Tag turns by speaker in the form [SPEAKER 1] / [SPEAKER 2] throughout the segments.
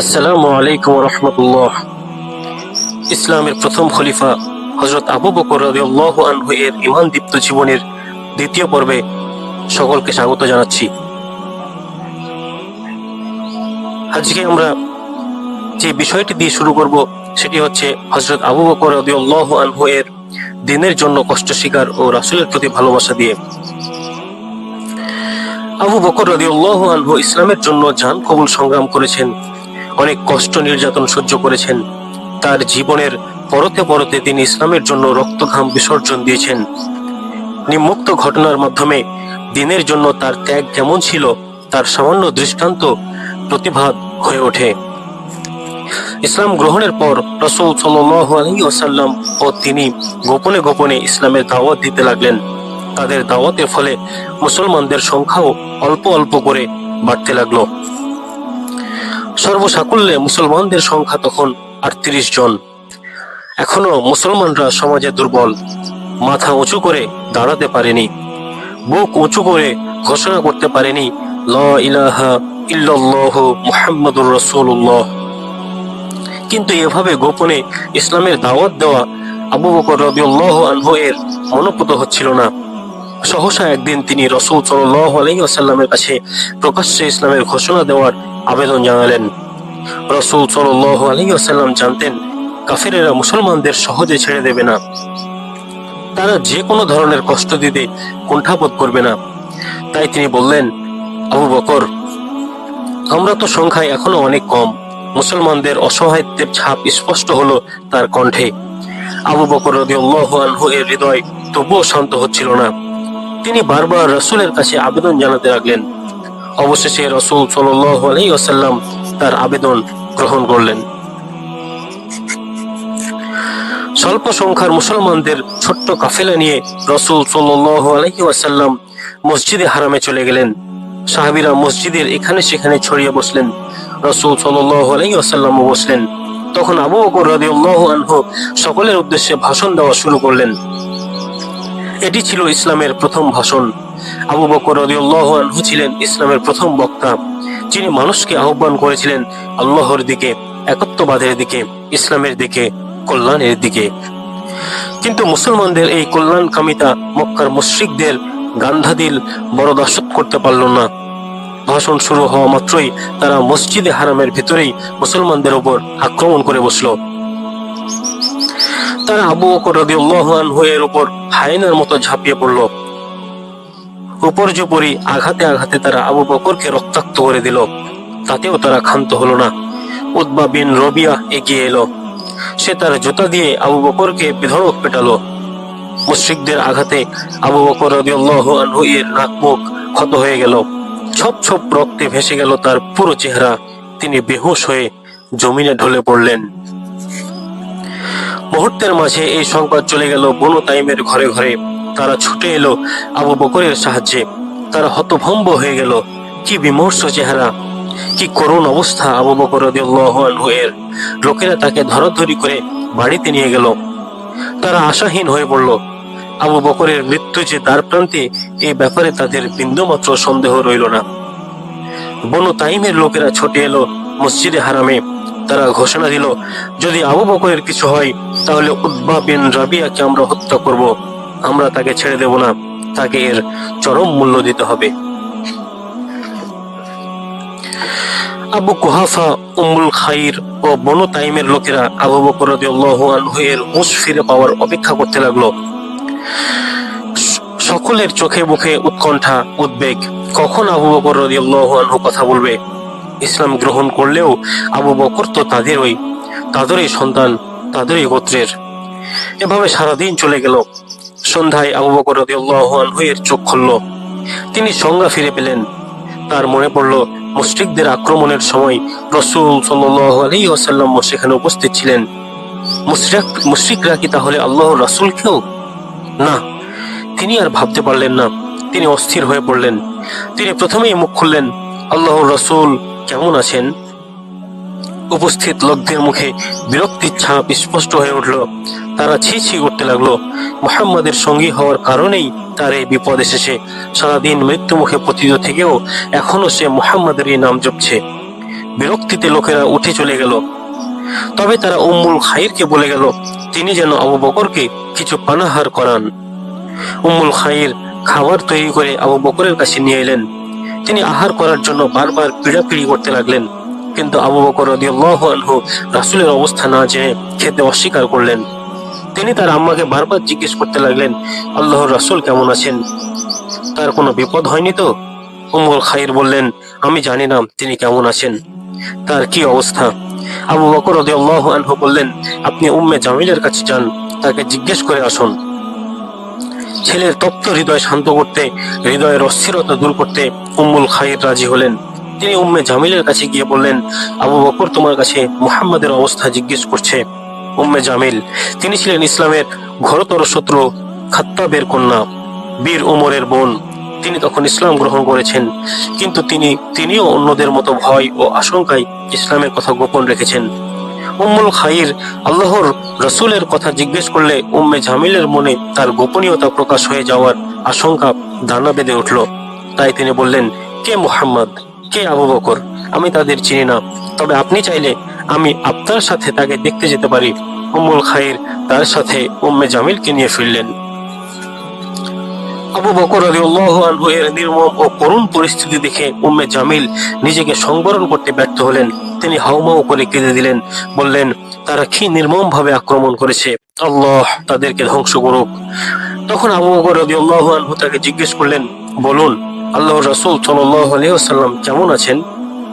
[SPEAKER 1] আসসালামু আলাইকুম রহমতুল্লাহ। ইসলামের প্রথম খলিফা হজরত আবু বকর রাদিয়াল্লাহু আনহু এর ইমান দীপ্ত জীবনের দ্বিতীয় পর্বে সকলকে স্বাগত জানাচ্ছি। আজকে আমরা যে বিষয়টি দিয়ে শুরু করব, সেটি হচ্ছে হজরত আবু বকর রাদিয়াল্লাহু আনহু এর দিনের জন্য কষ্ট স্বীকার ও রাসূলের প্রতি ভালোবাসা দিয়ে। আবু বকর রাদিয়াল্লাহু আনহু ইসলামের জন্য জান কবুল সংগ্রাম করেছেন। অনেক কষ্ট নির্যাতন সহ্য করেছেন। তার জীবনের পরতে পরতে তিনি ইসলামের জন্য রক্তঘাম বিসর্জন দিয়েছেন। নিম্মুক্ত ঘটনার মাধ্যমে দিনের জন্য তার ত্যাগ কেমন ছিল, তার সামান্য দৃষ্টান্ত প্রতিভাত হয়ে ওঠে। ইসলাম গ্রহণের পর রসুল সাল্লাম ও তিনি গোপনে গোপনে ইসলামের দাওয়াত দিতে লাগলেন। তাদের দাওয়াতের ফলে মুসলমানদের সংখ্যাও অল্প অল্প করে বাড়তে লাগল। সর্বসাকুল্যে মুসলমানদের সংখ্যা তখন আটত্রিশ জন। এখনও মুসলমানরা সমাজে দুর্বল, মাথা উঁচু করে দাঁড়াতে পারেনি, বুক উঁচু করে ঘোষণা করতে পারেনি, ল ইলাহা ইল্লাল্লাহ কিন্তু এভাবে গোপনে ইসলামের দাওয়াত দেওয়া আবু বকর রাদিয়াল্লাহু আনহু এর মনোপুত হচ্ছিল না। সহসা একদিন তিনি রসুল ওয়াসাল্লামের কাছে প্রকাশ্যে ইসলামের ঘোষণা দেওয়ার আবেদন জানালেন। রসুল ওয়াসাল্লাম জানতেন, কাফেরেরা মুসলমানদের সহজে ছেড়ে দেবে না। তারা যে কোনো ধরনের কষ্ট দিতে কুণ্ঠাবোধ করবে না। তাই তিনি বললেন, আবু বকর, আমরা তো সংখ্যায় এখনও অনেক কম। মুসলমানদের অসহায়ত্বের ছাপ স্পষ্ট হলো তার কণ্ঠে। আবু বকর রাদিয়াল্লাহু আনহু এর হৃদয় তবুও শান্ত হচ্ছিল না। তিনি বারবার রসুলের কাছে আবেদন জানাতে লাগলেন। অবশেষে রসুল আলাইহি তার আবেদন গ্রহণ করলেন। স্বল্প সংখ্যার মুসলমানদের ছোট্ট কাফেলা নিয়ে রসুল ওয়াসাল্লাম মসজিদে হারামে চলে গেলেন। সাহাবিরা মসজিদের এখানে সেখানে ছড়িয়ে বসলেন। রসুল ওয়াসাল্লাম বসলেন। তখন আবু বকর রাদিয়াল্লাহু আনহু সকলের উদ্দেশ্যে ভাষণ দেওয়া শুরু করলেন। এটি ছিল ইসলামের প্রথম ভাষণ। আবু বকর আনহু ছিলেন ইসলামের প্রথম বক্তা। যিনি মানুষকে আহ্বান করেছিলেন আল্লাহর দিকে, একত্ববাদের দিকে, ইসলামের দিকে, কল্যাণের দিকে। কিন্তু মুসলমানদের এই কল্যাণ কামিতা মক্কার মুশ্রিকদের গান্ধাদিল বরদাসত করতে পারল না। ভাষণ শুরু হওয়া মাত্রই তারা মসজিদে হারামের ভিতরেই মুসলমানদের উপর আক্রমণ করে বসল। তারা আবু বকর এর উপর হায়নার মতো ঝাঁপিয়ে পড়ল। উপর্যুপরি আঘাতে আঘাতে তারা আবু বকরকে রক্তাক্ত করে দিল। তাতেও তারা ক্ষান্ত হলো না। উদ্বা বিন রবিয়া এগিয়ে এলো। সে তার জুতা দিয়ে আবু বকরকে বিধড়ক পেটালো। মুশ্রিকদের আঘাতে আবু বকর আনহু এর নাক মুখ ক্ষত হয়ে গেল। ছপ ছপ রক্তে ভেসে গেল তার পুরো চেহারা। তিনি বেহুশ হয়ে জমিনে ঢলে পড়লেন। মুহূর্তের মাঝে এই সংবাদ চলে গেল বনু তাইমের ঘরে ঘরে। তারা ছুটে এলো আবু বকরের সাহায্যে। তারা হতভম্ব হয়ে গেল। কি বিমর্ষ চেহারা, কি করুণ অবস্থা আবু বকর এর। লোকেরা তাকে ধরাধরি করে বাড়িতে নিয়ে গেল। তারা আশাহীন হয়ে পড়ল। আবু বকরের মৃত্যু যে দ্বার প্রান্তে, এ ব্যাপারে তাদের বিন্দুমাত্র সন্দেহ রইল না। বনু তাইমের লোকেরা ছুটে এলো মসজিদে হারামে। তারা ঘোষণা দিল, যদি আবু বকরের কিছু হয়, তাহলে উদ্বা বিন রাবিয়াকে আমরা হত্যা করব। আমরা তাকে ছেড়ে দেব না। তাকে এর চরম মূল্য দিতে হবে। আবু কুহাফা, উম্মুল খাইর ও বনু তাইমের লোকেরা আবু বকর আনহু এর হুঁশ ফিরে পাওয়ার অপেক্ষা করতে লাগল। সকলের চোখে মুখে উৎকণ্ঠা, উদ্বেগ। কখন আবু বকর আনহু কথা বলবে? ইসলাম গ্রহণ করলেও আবু বকর তো তাদেরই তাদেরই সন্তান, তাদেরই গোত্রের। এভাবে সারাদিন চলে গেল। সন্ধ্যায় আবু বকর এর চোখ খুলল। তিনি সংজ্ঞা ফিরে পেলেন। তার মনে পড়ল, মুশরিকদের আক্রমণের সময় রসুল সাল্লাল্লাহু আলাইহি ওয়াসাল্লাম সেখানে উপস্থিত ছিলেন। মুশরিক, মুশরিকরা কি তাহলে আল্লাহর রাসূলকেও? না, তিনি আর ভাবতে পারলেন না। তিনি অস্থির হয়ে পড়লেন। তিনি প্রথমেই মুখ খুললেন, আল্লাহর রসুল কেমন আছেন? উপস্থিত লোকদের মুখে বিরক্তির ছাপ স্পষ্ট হয়ে উঠল। তারা ছি ছি করতে লাগল। মোহাম্মদের সঙ্গী হওয়ার কারণেই তার এই বিপদ এসেছে। সারাদিন মৃত্যু মুখে পতিত থেকেও এখনও সে মোহাম্মদের এই নাম জপছে। বিরক্তিতে লোকেরা উঠে চলে গেল। তবে তারা উম্মুল খাইরকে বলে গেল, তিনি যেন আবু বকরকে কিছু পানাহার করান। উম্মুল খাইর খাবার তৈরি করে আবু বকরের কাছে নিয়ে এলেন। তিনি আহার করার জন্য বারবার পিড়াপিড়ি করতে লাগলেন। কিন্তু আবু বকর আনহু রাসূলের অবস্থা না জেনে খেতে অস্বীকার করলেন। তিনি তার আম্মাকে বারবার জিজ্ঞেস করতে লাগলেন, আল্লাহর রাসূল কেমন আছেন? তার কোনো বিপদ হয়নি তো? উম্মুল খাইর বললেন, আমি জানি না তিনি কেমন আছেন। তার কি অবস্থা? আবু বকর আনহু বললেন, আপনি উম্মে জামিলের কাছে যান, তাকে জিজ্ঞেস করে আসুন। ছেলের তপ্ত হৃদয় শান্ত করতে, হৃদয়ের অস্থিরতা দূর করতে উম্মুল খাইর রাজি হলেন। তিনি উম্মে জামিলের কাছে গিয়ে বললেন, আবু বকর তোমার কাছে মুহাম্মাদের অবস্থা জিজ্ঞেস করছে। উম্মে জামিল, তিনি ছিলেন ইসলামের ঘোরতর শত্রু, খাত্তাবের কন্যা, বীর উমরের বোন। তিনি তখন ইসলাম গ্রহণ করেছেন, কিন্তু তিনি, তিনিও অন্যদের মতো ভয় ও আশঙ্কায় ইসলামের কথা গোপন রেখেছেন। উম্মুল খাইর আল্লাহর রসুলের কথা জিজ্ঞেস করলে উম্মে জামিলের মনে তার গোপনীয়তা প্রকাশ হয়ে যাওয়ার আশঙ্কা দানা বেঁধে উঠল। তাই তিনি বললেন, কে মুহাম্মদ? কে আবু বকর? আমি তাদের চিনি না। তবে আপনি চাইলে আমি আপনার সাথে তাকে দেখতে যেতে পারি। উম্মুল খাইর তার সাথে উম্মে জামিলকে নিয়ে ফিরলেন। আবু বকর নির্মম ও করুণ পরিস্থিতি দেখে উম্মে জামিল নিজেকে সংবরণ করতে ব্যর্থ হলেন। তিনি হাউমাউ করে কেঁদে দিলেন, বললেন, তারা কি নির্মম ভাবে আক্রমণ করেছে? আল্লাহ তাদেরকে ধ্বংস করুক। তখন আবু বকর রাদিয়াল্লাহু আনহু তাকে জিজ্ঞেস করলেন, বলুন আল্লাহ রাসূল ওয়াসাল্লাম কেমন আছেন?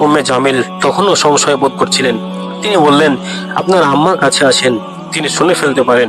[SPEAKER 1] উম্মে জামিল তখনও সংশয় বোধ করছিলেন। তিনি বললেন, আপনার আম্মার কাছে আছেন তিনি শুনে ফেলতে পারেন।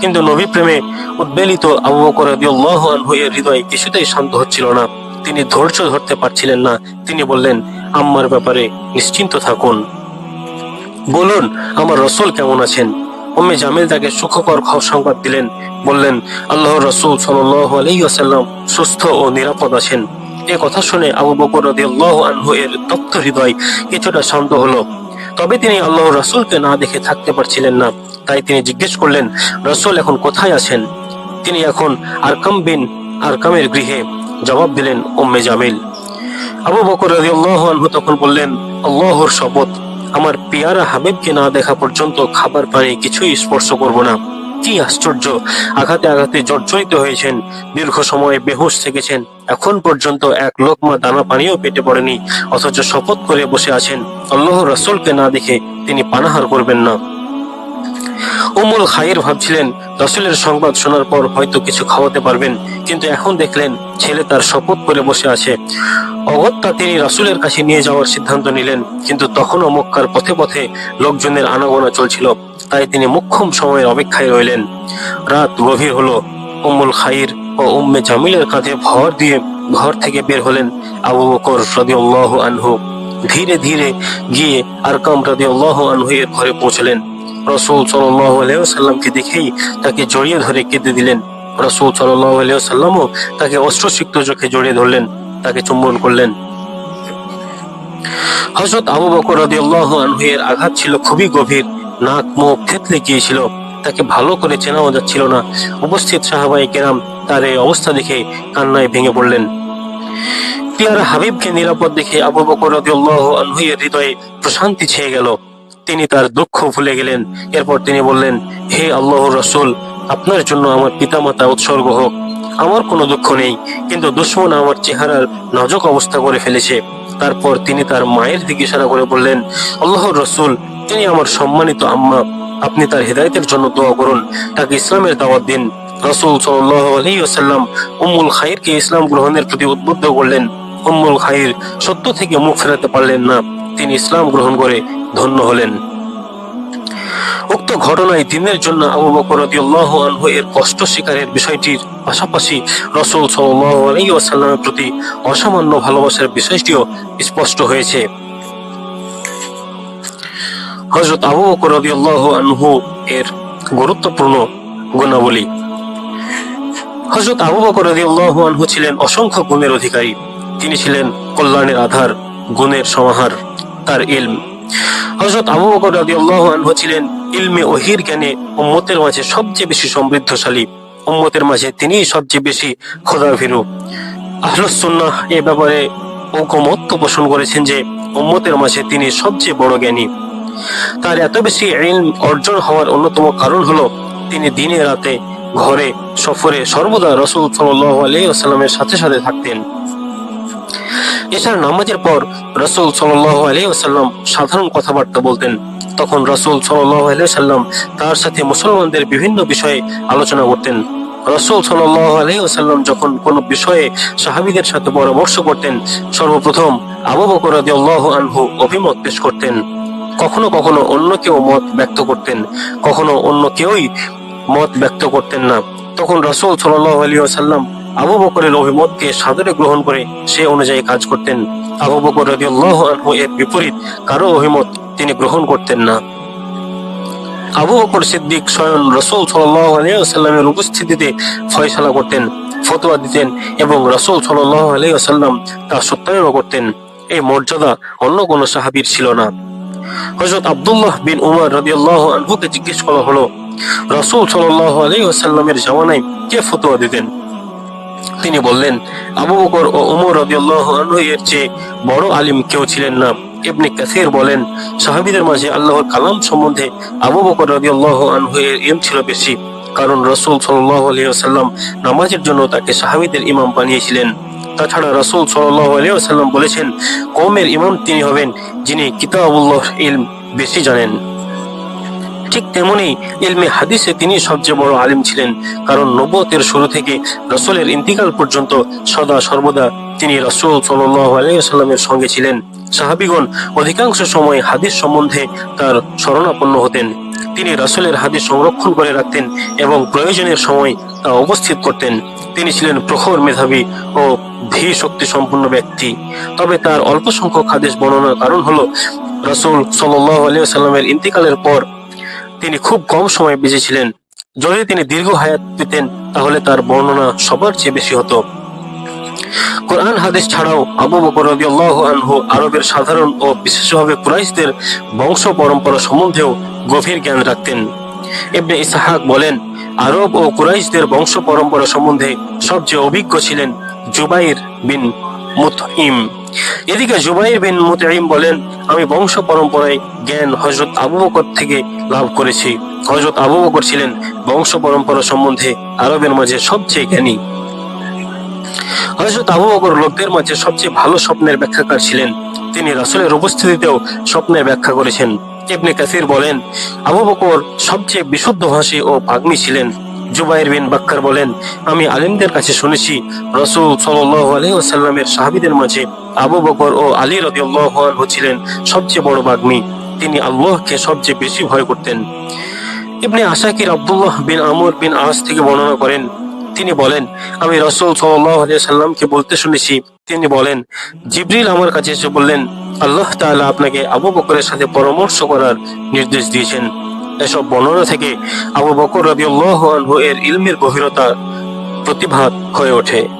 [SPEAKER 1] কিন্তু নবী প্রেমে উদ্বেলিত আবু বকর রাদিয়াল্লাহু আনহু এর হৃদয় কিছুতেই শান্ত হচ্ছিল না। তিনি ধৈর্য ধরতে পারছিলেন না। তিনি বললেন আম্মার ব্যাপারে নিশ্চিন্ত থাকুন। বলুন, আমার রসুল কেমন আছেন? উম্মে জামিল তাকে সুখকর সংবাদ দিলেন, বললেন, আল্লাহর রসুল আলাইহি সুস্থ ও নিরাপদ আছেন। এ কথা শুনে আবু বকর রাদিয়াল্লাহু আনহু এর তপ্ত হৃদয় কিছুটা শান্ত হলো। তবে তিনি আল্লাহ রাসূলকে না দেখে থাকতে পারছিলেন না। তাই তিনি জিজ্ঞেস করলেন, রসুল এখন কোথায় আছেন? তিনি এখন আরকাম বিন আরকামের গৃহে। জবাব দিলেন, উম্মে জামিল। আবু বকর রাদিয়াল্লাহু আনহু তখন বললেন, আল্লাহর শপথ। আমার পিয়ারা হাবিবকে না দেখা পর্যন্ত খাবার পানি কিছুই স্পর্শ করব না। কি আশ্চর্য! আঘাতে আঘাতে জর্জরিত হয়েছেন, দীর্ঘ সময় বেহুশ থেকেছেন। এখন পর্যন্ত এক লোকমা দানা পানিও পেটে পড়েনি, অথচ শপথ করে বসে আছেন। আল্লাহ রসুলকে না দেখে তিনি পানাহার করবেন না। উমুল খাইর ভাবছিলেন রসুলের সংবাদ শোনার পর হয়তো কিছু খাওয়াতে পারবেন, কিন্তু এখন দেখলেন ছেলে তার শপথ করে বসে আছে। অগত্যা তিনি রাসুলের কাছে নিয়ে যাওয়ার সিদ্ধান্ত নিলেন, কিন্তু তখনও মক্কার পথে পথে লোকজনের আনাগোনা চলছিল, তাই তিনি মুখ্যম সময়ের অপেক্ষায় রইলেন। রাত গভীর হলো, উম্মুল খাইর ও উম্মে জামিলের কাঁধে ভর দিয়ে ঘর থেকে বের হলেন আবু বকর রাদিয়াল্লাহু আনহু। ধীরে ধীরে গিয়ে আরকাম রাদিয়াল্লাহু আনহু এর ঘরে পৌঁছলেন। রসুল ওয়াসাল্লামকে দেখেই তাকে জড়িয়ে ধরে কেঁদে দিলেন। রসুল ওয়াসাল্লামও তাকে অস্ত্রসিক্ত চোখে জড়িয়ে ধরলেন, তাকে চুম্বন করলেন। হযরত আবু বকর রাদিয়াল্লাহু আনহু আঘাত ছিল খুবই গভীর। নাক, মুখ থেতলে গিয়েছিল। তাকে ভালো করে চেনাও যাচ্ছিল না। উপস্থিত সাহাবাই কেরাম তার এই অবস্থা দেখে কান্নায় ভেঙে পড়লেন। পিয়ারা হাবিবকে নিরাপদ দেখে আবু বকর রাদিয়াল্লাহু আনহু এর হৃদয়ে প্রশান্তি ছেয়ে গেল। তিনি তার দুঃখ ভুলে গেলেন। এরপর তিনি বললেন, হে আল্লাহ রসুল, আপনার জন্য আমার পিতামাতা উৎসর্গ হোক। আমার কোনো দুঃখ নেই, কিন্তু দুশ্মন আমার চেহারার নজক অবস্থা করে ফেলেছে। তারপর তিনি তার মায়ের দিকে ইশারা করে বললেন, আল্লাহর রসুল, তিনি আমার সম্মানিত আম্মা। আপনি তার হৃদায়তের জন্য দোয়া করুন। তাকে ইসলামের দাওয়াত দিন। রসুল সাল্লাম উম্মুল খাইরকে ইসলাম গ্রহণের প্রতি উদ্বুদ্ধ করলেন। উম্মুল খাইর সত্য থেকে মুখ ফেরাতে পারলেন না। তিনি ইসলাম গ্রহণ করে ধন্য হলেন। উক্ত ঘটনায় দিনের জন্য আবু বকর এর কষ্ট স্বীকারের বিষয়টির পাশাপাশি রসুল ওয়াসাল্লামের প্রতি অসামান্য ভালোবাসার বিষয়টিও স্পষ্ট হয়েছে। হযরত আবু বকর আনহু এর গুরুত্বপূর্ণ গুণাবলী। হযরত আবু বকর আনহু ছিলেন অসংখ্য গুণের অধিকারী। তিনি ছিলেন কল্যাণের আধার, গুণের সমাহার, তার ইলম। হযরত আবু বকর রাদিয়াল্লাহু আনহু ছিলেন ইলমে ওহির জ্ঞানে উম্মতের মাঝে সবচেয়ে বেশি সমৃদ্ধশালী। উম্মতের মাঝে তিনিই সবচেয়ে বেশি খোদা ভীরু আহলুস এ ব্যাপারে ঐকমত্য পোষণ করেছেন যে উম্মতের মাঝে তিনি সবচেয়ে বড় জ্ঞানী। তার এত বেশি ইলম অর্জন হওয়ার অন্যতম কারণ হলো, তিনি দিনে রাতে ঘরে সফরে সর্বদা রসুল সাল্লাহ আলাইসাল্লামের সাথে সাথে থাকতেন। এছাড়া নামাজের পর রসুল সাল্লাহ আলাইসাল্লাম সাধারণ কথাবার্তা বলতেন। তখন রসুল সাল্লাহ আলাইসাল্লাম তার সাথে মুসলমানদের বিভিন্ন বিষয়ে আলোচনা করতেন। রসুল আলাইসাল্লাম যখন কোনো বিষয়ে সাহাবিদের সাথে পরামর্শ করতেন, সর্বপ্রথম আবু বকর আনহু অভিমত পেশ করতেন। কখনো কখনো অন্য কেউ মত ব্যক্ত করতেন, কখনো অন্য কেউই মত ব্যক্ত করতেন না। তখন রসুল সাল্লাহ আলী সাল্লাম আবু বকরের অভিমতকে সাদরে গ্রহণ করে সে অনুযায়ী কাজ করতেন। আবু বকর রাদিয়াল্লাহু এর বিপরীত কারও অভিমত তিনি গ্রহণ করতেন না। আবু বকর সিদ্দিক স্বয়ং রসুল সাল্লামের উপস্থিতিতে ফয়সালা করতেন, ফতোয়া দিতেন এবং রসুল আলিয়াল্লাম তা সত্যায়ন করতেন। এই মর্যাদা অন্য কোনো সাহাবির ছিল না। হজরত আব্দুল্লাহ বিন উমর রাদিয়াল্লাহু আনহুকে জিজ্ঞেস করা হলো, রসুল সাল্লাহ আলাইসাল্লামের জামানায় কে ফতোয়া দিতেন? তিনি বললেন, আবু বকর ও উমর রাদিয়াল্লাহু এর চেয়ে বড় আলিম কেউ ছিলেন না। ইবনে কাসির বলেন, সাহাবীদের মাঝে আল্লাহর কালাম সম্বন্ধে আবু বকর রাদিয়াল্লাহু আনহু এর ইলম ছিল বেশি, কারণ রসুল সাল্লাল্লাহু আলাইহি ওয়াসাল্লাম নামাজের জন্য তাকে সাহাবীদের ইমাম বানিয়েছিলেন। তাছাড়া রসুল সাল্লাল্লাহু আলাইহি ওয়াসাল্লাম বলেছেন, কওমের ইমাম তিনি হবেন যিনি কিতাবুল্লাহ ইলম বেশি জানেন। ঠিক তেমনি ইলমে হাদিসে তিনি সবচেয়ে বড় আলিম ছিলেন, কারণ নবতের শুরু থেকে রসুলের ইন্তিকাল পর্যন্ত সদা সর্বদা তিনি রসুল আলাইসাল্লামের সঙ্গে ছিলেন। সাহাবিগণ অধিকাংশ সময় হাদিস সম্বন্ধে তার শরণাপন্ন হতেন। তিনি রসুলের হাদিস সংরক্ষণ করে রাখতেন এবং প্রয়োজনের সময় তা উপস্থিত করতেন। তিনি ছিলেন প্রখর মেধাবী ও ধী শক্তি সম্পন্ন ব্যক্তি। তবে তার অল্প সংখ্যক হাদিস বর্ণনার কারণ হলো, রসুল সাল্লাহ আলিয়া সাল্লামের ইন্তিকালের পর তিনি খুব কম সময় বেঁচে ছিলেন। যদি তিনি দীর্ঘ হায়াত পেতেন তাহলে তার বর্ণনা সবার চেয়ে বেশি হতো। কোরআন, হাদিস ছাড়াও আবু বকর রাদিয়াল্লাহু আনহু আরবের সাধারণ ও বিশেষভাবে কুরাইশদের বংশ পরম্পরা সম্বন্ধেও গভীর জ্ঞান রাখতেন। ইবনে ইসহাক বলেন, আরব ও কুরাইশদের বংশ পরম্পরা সম্বন্ধে সবচেয়ে অভিজ্ঞ ছিলেন জুবাইর বিন মুতইম। এদিকে জুবাইর বিন মুতইম বলেন, আমি বংশ পরম্পরায় জ্ঞান হজরত আবু বকর থেকে লাভ করেছি। হজরত আবু বকর ছিলেন বংশ পরম্পরা সম্বন্ধে আরবের মাঝে সবচেয়ে জ্ঞানী। হজরত আবু বকর লোকদের মাঝে সবচেয়ে ভালো স্বপ্নের ব্যাখ্যাকার ছিলেন। তিনি রাসূলের উপস্থিতিতেও স্বপ্নের ব্যাখ্যা করেছেন। ইবনে কাসির বলেন, আবু বকর সবচেয়ে বিশুদ্ধভাষী ও পাগনি ছিলেন। জুবাইর বিন বাক্কার বলেন, আমি আলিমদের কাছে শুনেছি রসুল সাল্লাল্লাহু আলাইহি ওয়াসাল্লামের সাহাবীদের মাঝে আবু বকর ও আলী রাদিয়াল্লাহু আনহু ছিলেন সবচেয়ে বড় বাগ্মী। তিনি আল্লাহকে সবচেয়ে বেশি ভয় করতেন। ইবনে আশাকির আব্দুল্লাহ বিন আমর বিন আস থেকে বর্ণনা করেন, তিনি বলেন, আমি রসুল সাল্লামকে বলতে শুনেছি। তিনি বলেন, জিবরিল আমার কাছে এসে বললেন, আল্লাহ তাআলা আপনাকে আবু বকরের সাথে পরামর্শ করার নির্দেশ দিয়েছেন। এসব বর্ণনা থেকে আবু বকর রবি এর ইলমের গভীরতা প্রতিভাত হয়ে ওঠে।